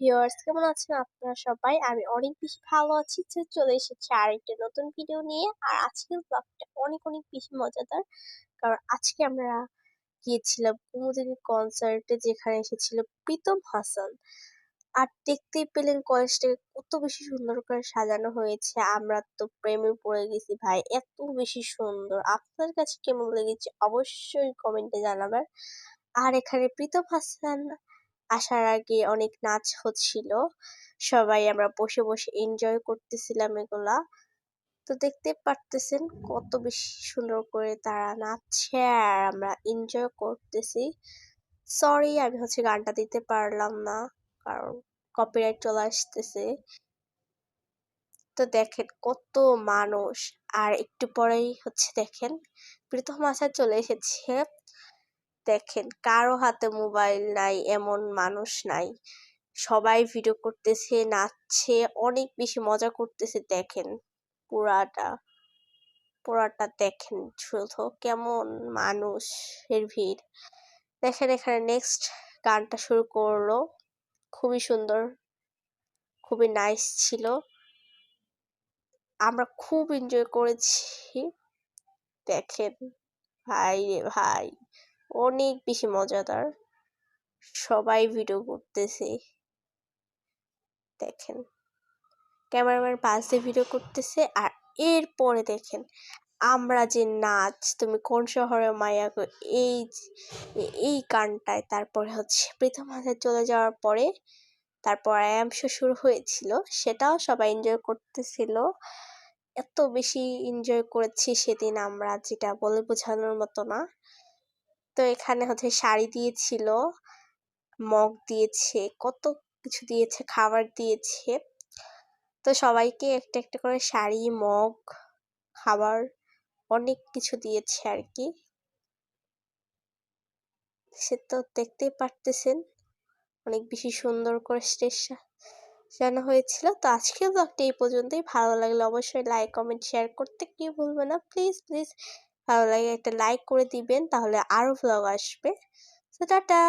Viewers, কেমন আছেন আপনারা সবাই? আমি অনেক বেশি ভালো আছি তো চলে এসেছি আরেকটা নতুন ভিডিও নিয়ে। আর আজকের ব্লগটা অনেক অনেক বেশি মজাদার। কারণ আজকে আমরা গিয়েছিলাম কুমুদিনী কনসার্টে যেখানে এসেছিল প্রীতম হাসান। আর দেখতেই পেলেন কলেজটাকে কত বেশি সুন্দর করে সাজানো হয়েছে। আমরা তো প্রেমে পড়ে গেছি ভাই, এত বেশি সুন্দর। আপনার কাছে কেমন লেগেছে? অবশ্যই কমেন্টে জানাবেন। আর এখানে প্রীতম হাসান আসার আগে অনেক নাচ হচ্ছিল। সবাই আমরা বসে বসে এনজয় করতেছিলাম এগুলা। তো দেখতে পারতেছেন কত বেশি সুন্দর করে তারা নাচছে আর আমরা এনজয় করতেছি। সরি আমি হচ্ছে গানটা দিতে পারলাম না, কারণ কপিরাইট চলে আসতেছে। তো দেখেন কত মানুষ, আর একটু পরেই হচ্ছে দেখেন প্রীতম আশা চলে এসেছে। দেখেন, কারও হাতে মোবাইল নাই, এমন মানুষ নাই। সবাই ভিডিও করতেছে, নাচছে, অনেক বেশি মজা করতেছে, দেখেন। পুরাটা পুরাটা দেখেন শুধু কেমন মানুষের ভিড়। দেখেন এখানে নেক্সট গানটা শুরু করল। খুবই সুন্দর, খুবই নাইস ছিল। আমরা খুব এনজয় করেছি। দেখেন, ভাই রে ভাই। অনেক বেশি মজাদার। সবাই ভিডিও করতেছে। দেখেন। ক্যামেরাম্যান পাশ ভিডিও করতেছে আর এরপরে দেখেন, আমরা যে নাচ, তুমি কোন শহরে মায়া এই এই গানটায় তারপরে হচ্ছে প্রথম হাতে চলে যাওয়ার পরে তারপর আয়াম শুরু হয়েছিল, সেটাও সবাই এনজয় করতেছিল। এত বেশি এনজয় করেছি সেদিন আমরা, যেটা বলে বোঝানোর মতো না। তো এখানে হচ্ছে শাড়ি দিয়েছিল, মগ দিয়েছে, কত কিছু দিয়েছে, খাবার দিয়েছে। তো সবাইকে একটা একটা করে শাড়ি, মগ, খাবার অনেক কিছু দিয়েছে আর কি সে তো দেখতেই পারতেছেন, অনেক বেশি সুন্দর করে স্টেজ সাজানো হয়েছিল। তো আজকের ব্লগটা এই পর্যন্তই। ভালো লাগলে অবশ্যই লাইক কমেন্ট শেয়ার করতে কেউ ভুলবে না। প্লিজ প্লিজ ভালো লাগে একটা লাইক করে দিবেন তাহলে আরও ভ্লগ আসবে। টাটা!